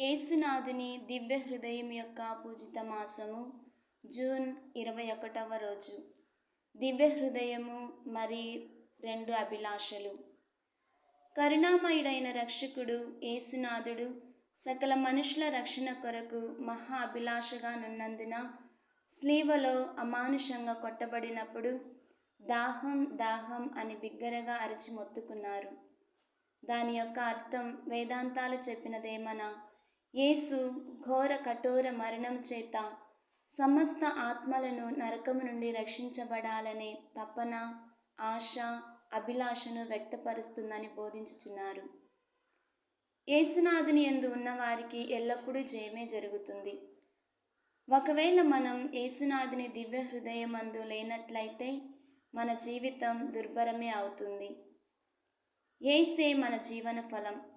యేసునాథుని దివ్య హృదయం యొక్క పూజిత మాసము జూన్ ఇరవై ఒకటవ రోజు. దివ్య హృదయము మరి రెండు అభిలాషలు. కరుణామయుడైన రక్షకుడు యేసునాథుడు సకల మనుషుల రక్షణ కొరకు మహా అభిలాషగా నున్నందున స్లీవలో అమానుషంగా కొట్టబడినప్పుడు దాహం దాహం అని బిగ్గరగా అరిచి మొత్తుకున్నారు. దాని యొక్క అర్థం వేదాంతాలు చెప్పినదేమన యేసు ఘోర కఠోర మరణం చేత సమస్త ఆత్మలను నరకము నుండి రక్షించబడాలనే తపన ఆశ అభిలాషను వ్యక్తపరుస్తుందని బోధించుచున్నారు. యేసునాథుని ఎందు ఉన్నవారికి ఎల్లప్పుడూ జయమే జరుగుతుంది. ఒకవేళ మనం యేసునాథుని దివ్య హృదయమందు లేనట్లయితే మన జీవితం దుర్భరమే అవుతుంది. ఏసే మన జీవన ఫలం.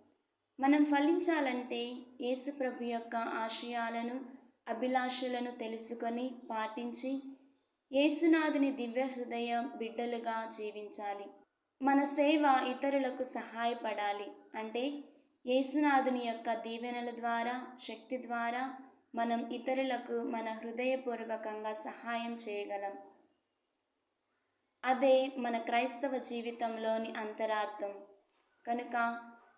మనం ఫలించాలంటే యేసుప్రభు యొక్క ఆశయాలను అభిలాషలను తెలుసుకొని పాటించి యేసునాథుని దివ్య హృదయ బిడ్డలుగా జీవించాలి. మన సేవ ఇతరులకు సహాయపడాలి. అంటే యేసునాథుని యొక్క దీవెనల ద్వారా శక్తి ద్వారా మనం ఇతరులకు మన హృదయపూర్వకంగా సహాయం చేయగలం. అదే మన క్రైస్తవ జీవితంలోని అంతరార్థం. కనుక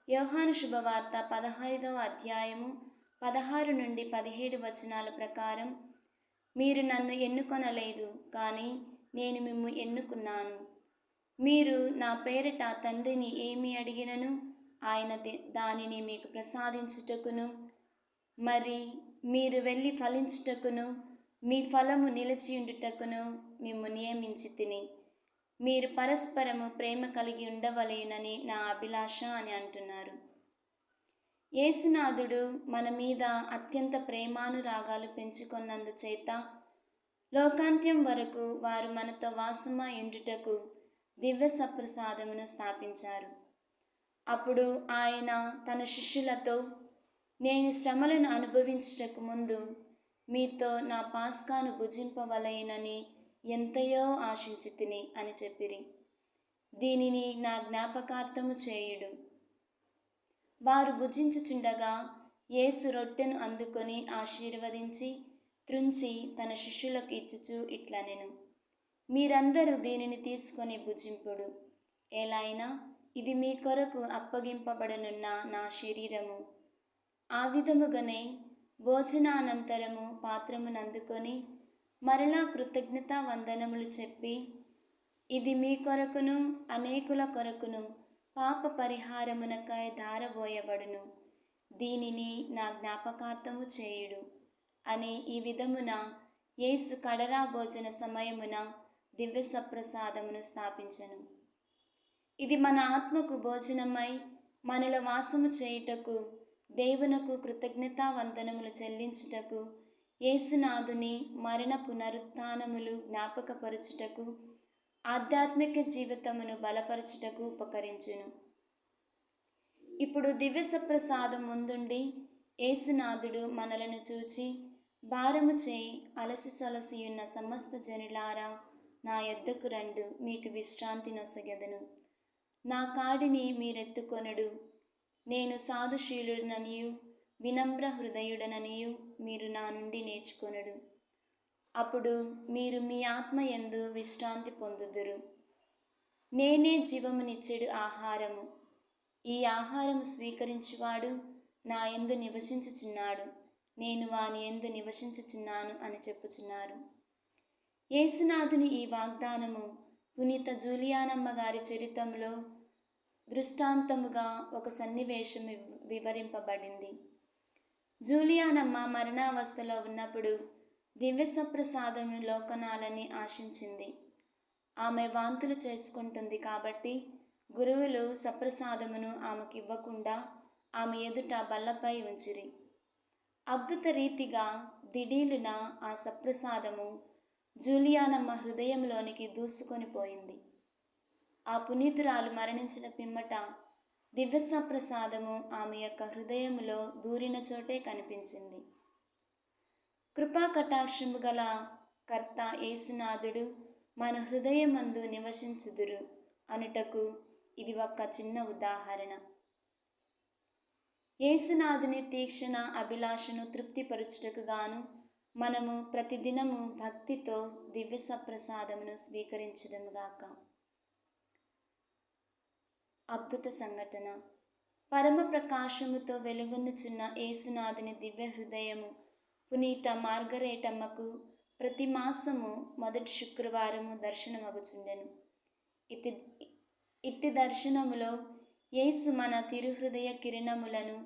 యోహాను శుభవార్త పదహైదవ అధ్యాయము పదహారు నుండి పదిహేడు వచనాల ప్రకారం మీరు నన్ను ఎన్నుకొనలేదు కానీ నేను మిమ్ము ఎన్నుకున్నాను. మీరు నా పేరిట తండ్రిని ఏమి అడిగినను? ఆయన దానిని మీకు ప్రసాదించుటకును. మరి మీరు వెళ్ళి ఫలించుటకును మీ ఫలము నిలిచియుండుటకును మిమ్ము నియమించి తిని. మీరు పరస్పరము ప్రేమ కలిగి ఉండవలేనని నా అభిలాష అని అంటున్నారు. యేసునాథుడు మన మీద అత్యంత ప్రేమానురాగాలు పెంచుకున్నందుచేత లోకాంత్యం వరకు వారు మనతో వాసమ ఎండుటకు దివ్య సప్రసాదమును స్థాపించారు. అప్పుడు ఆయన తన శిష్యులతో నేను శ్రమలను అనుభవించుటకు ముందు మీతో నా పాస్కాను భుజింపవలయనని ఎంతయో ఆశించి తిని అని చెప్పిరి. దీనిని నా జ్ఞాపకార్థము చేయుడు. వారు భుజించుచుండగా యేసు రొట్టెను అందుకొని ఆశీర్వదించి త్రుంచి తన శిష్యులకు ఇచ్చుచు ఇట్లనెను. మీరందరూ దీనిని తీసుకొని భుజింపుడు. ఎలాయినా ఇది మీ కొరకు అప్పగింపబడనున్న నా శరీరము. ఆ విధముగానే భోజనానంతరము పాత్రమునందుకొని మరలా కృతజ్ఞతా వందనములు చెప్పి ఇది మీ కొరకును అనేకుల కొరకును పాప పరిహారమునకై దారబోయబడును దీనిని నా జ్ఞాపకార్థము చేయుడు. అని ఈ విధమున యేసు కడరా భోజన సమయమున దివ్య సప్రసాదమును స్థాపించను. ఇది మన ఆత్మకు భోజనమై మనలో వాసము చేయుటకు దేవునకు కృతజ్ఞతా వందనములు చెల్లించుటకు యేసునాథుని మరణ పునరుత్నములు జ్ఞాపకపరచుటకు ఆధ్యాత్మిక జీవితమును బలపరచుటకు ఉపకరించును. ఇప్పుడు దివ్య సప్రసాదం ముందుండి యేసునాథుడు మనలను చూచి భారము చేయి అలసి సొలసియున్న సమస్త జనులారా నా ఎద్దకు రండు మీకు విశ్రాంతి నొసగెదను. నా కాడిని మీరెత్తుకొనడు. నేను సాధుశీలుడననియు వినమ్ర హృదయుడననియు మీరు నా నుండి నేర్చుకొనడు. అప్పుడు మీరు మీ ఆత్మ ఎందు విశ్రాంతి పొందుదురు. నేనే జీవమునిచ్చేడు ఆహారము. ఈ ఆహారము స్వీకరించువాడు నా ఎందు నివసించుచున్నాడు. నేను వాని ఎందు నివసించుచున్నాను అని చెప్పుచున్నారు. యేసునాథుని ఈ వాగ్దానము పునీత జూలియానమ్మ గారి చరిత్రలో దృష్టాంతముగా ఒక సన్నివేశం వివరింపబడింది. జూలియానమ్మ మరణావస్థలో ఉన్నప్పుడు దివ్య సప్రసాదమును లోకనాలని ఆశించింది. ఆమె వాంతులు చేసుకుంటుంది కాబట్టి గురువులు సప్రసాదమును ఆమెకు ఇవ్వకుండా ఆమె ఎదుట బల్లపై ఉంచిరి. అద్భుత రీతిగా దిడీలున ఆ సప్రసాదము జూలియానమ్మ హృదయంలోనికి దూసుకొని పోయింది. ఆ పునీతురాలు మరణించిన పిమ్మట దివ్య సప్రసాదము ఆమె యొక్క హృదయములో దూరిన చోటే కనిపించింది. కృపా కటాక్షము గల కర్త ఏసునాథుడు మన హృదయమందు నివసించుదురు అనుటకు ఇది ఒక చిన్న ఉదాహరణ. యేసునాథుని తీక్షణ అభిలాషను తృప్తిపరచుటకు గాను మనము ప్రతిదినము భక్తితో దివ్య సప్రసాదమును స్వీకరించుదముగాక అద్భుత సంఘటన. పరమ ప్రకాశముతో వెలుగొందుచున్న యేసునాథుని దివ్య హృదయము పునీత మార్గరేటమ్మకు ప్రతి మాసము మొదటి శుక్రవారము దర్శనమగుచుండెను. ఇతి ఇట్టి దర్శనములో యేసు మన తిరుహృదయ కిరణములను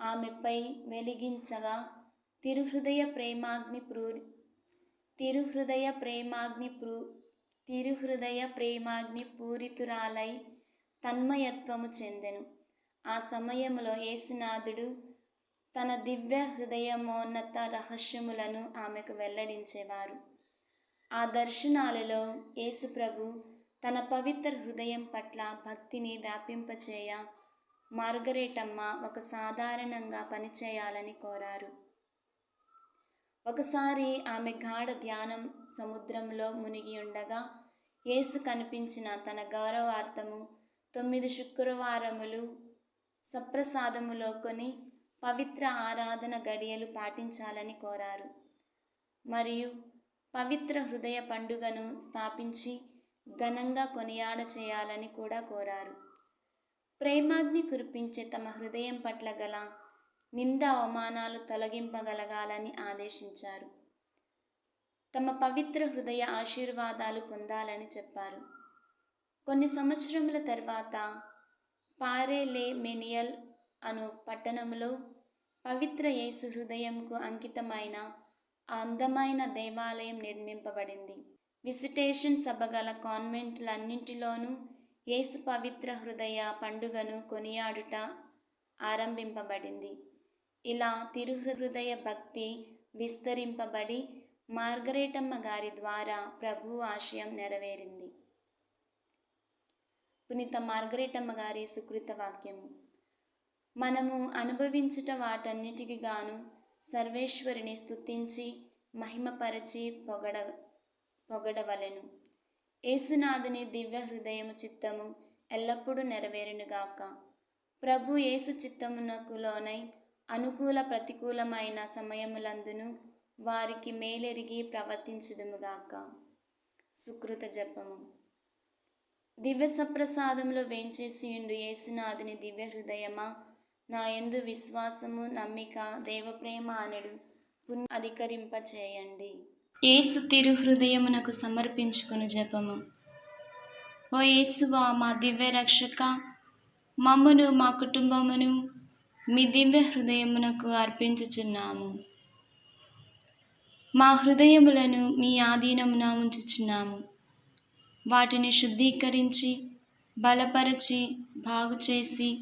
ఆమెపై వెలిగించగా తిరుహృదయ ప్రేమాగ్ని ప్రూ తిరుహృదయ ప్రేమాగ్ని ప్రూ తిరుహృదయ ప్రేమాగ్ని పూరితురాలై తన్మయత్వము చెందెను. ఆ సమయంలో యేసునాథుడు తన దివ్య హృదయమోన్నత రహస్యములను ఆమెకు వెల్లడించేవారు. ఆ దర్శనాలలో యేసుప్రభు తన పవిత్ర హృదయం పట్ల భక్తిని వ్యాపింపచేయ మార్గరేటమ్మ ఒక సాధారణంగా పనిచేయాలని కోరారు. ఒకసారి ఆమె గాఢ ధ్యానం సముద్రంలో మునిగి ఉండగా యేసు కనిపించిన తన గౌరవార్థము తొమ్మిది శుక్రవారములు సప్రసాదములో కొని పవిత్ర ఆరాధన గడియలు పాటించాలని కోరారు. మరియు పవిత్ర హృదయ పండుగను స్థాపించి ఘనంగా కొనియాడ చేయాలని కూడా కోరారు. ప్రేమాగ్ని కురిపించే తమ హృదయం పట్ల గల నింద అవమానాలు తొలగింపగలగాలని ఆదేశించారు. తమ పవిత్ర హృదయ ఆశీర్వాదాలు పొందాలని చెప్పారు. కొన్ని సంవత్సరముల తర్వాత పారేలే మెనియల్ అను పట్టణంలో పవిత్ర యేసు హృదయంకు అంకితమైన ఆ అందమైన దేవాలయం నిర్మింపబడింది. విజిటేషన్ సభ గల కాన్వెంట్లన్నింటిలోనూ యేసు పవిత్ర హృదయ పండుగను కొనియాడుట ఆరంభింపబడింది. ఇలా తిరుహృదయ భక్తి విస్తరింపబడి మార్గరేటమ్మ గారి ద్వారా ప్రభు ఆశయం నెరవేరింది. పునీత మార్గరేటమ్మ గారి సుకృత వాక్యము. మనము అనుభవించుట వాటన్నిటికి గాను సర్వేశ్వరిని స్థుతించి మహిమపరచి పొగడ పొగడవలెను. ఏసునాథుని దివ్య హృదయము చిత్తము ఎల్లప్పుడూ నెరవేరునుగాక ప్రభు యేసు చిత్తమునకు లోనై అనుకూల ప్రతికూలమైన సమయములందును వారికి మేలెరిగి ప్రవర్తించుదుముగాక సుకృత జపము. దివ్య సప్రసాదంలో వేంచేసియుండు యేసునాథుని దివ్య హృదయమా? నా ఎందు విశ్వాసము నమ్మిక దేవప్రేమ అనడు. పుణ్య అధికరింపచేయండి. ఏసు తిరు హృదయమునకు సమర్పించుకుని జపము. ఓ యేసువా మా దివ్య రక్షక మమ్మను మా కుటుంబమును మీ దివ్య హృదయమునకు అర్పించుచున్నాము. మా హృదయములను మీ ఆధీనమున ఉంచుచున్నాము. వాటిని శుద్ధీకరించి బలపరచి బాగు చేసి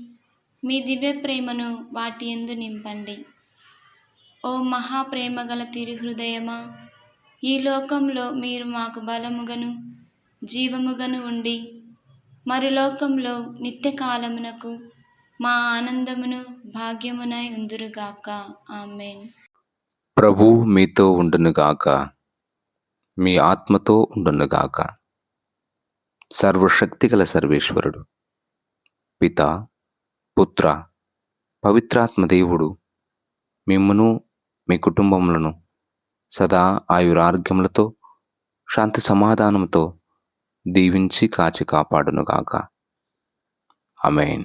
మీ దివ్య ప్రేమను వాటి ఎందు నింపండి. ఓ మహాప్రేమగల గల హృదయమా ఈ లోకంలో మీరు మాకు బలముగను జీవముగను ఉండి మరి లోకంలో నిత్యకాలమునకు మా ఆనందమును భాగ్యమునై ఉందురుగాక. ఆమెన్. ప్రభు మీతో ఉండునుగాక మీ ఆత్మతో ఉండునుగాక. సర్వశక్తిగల సర్వేశ్వరుడు. పిత పుత్ర పవిత్రాత్మ దేవుడు మిమ్మును మీ కుటుంబములను సదా ఆయురారోగ్యములతో శాంతి సమాధానముతో దీవించి కాచి కాపాడునుగాక. అమెయిన్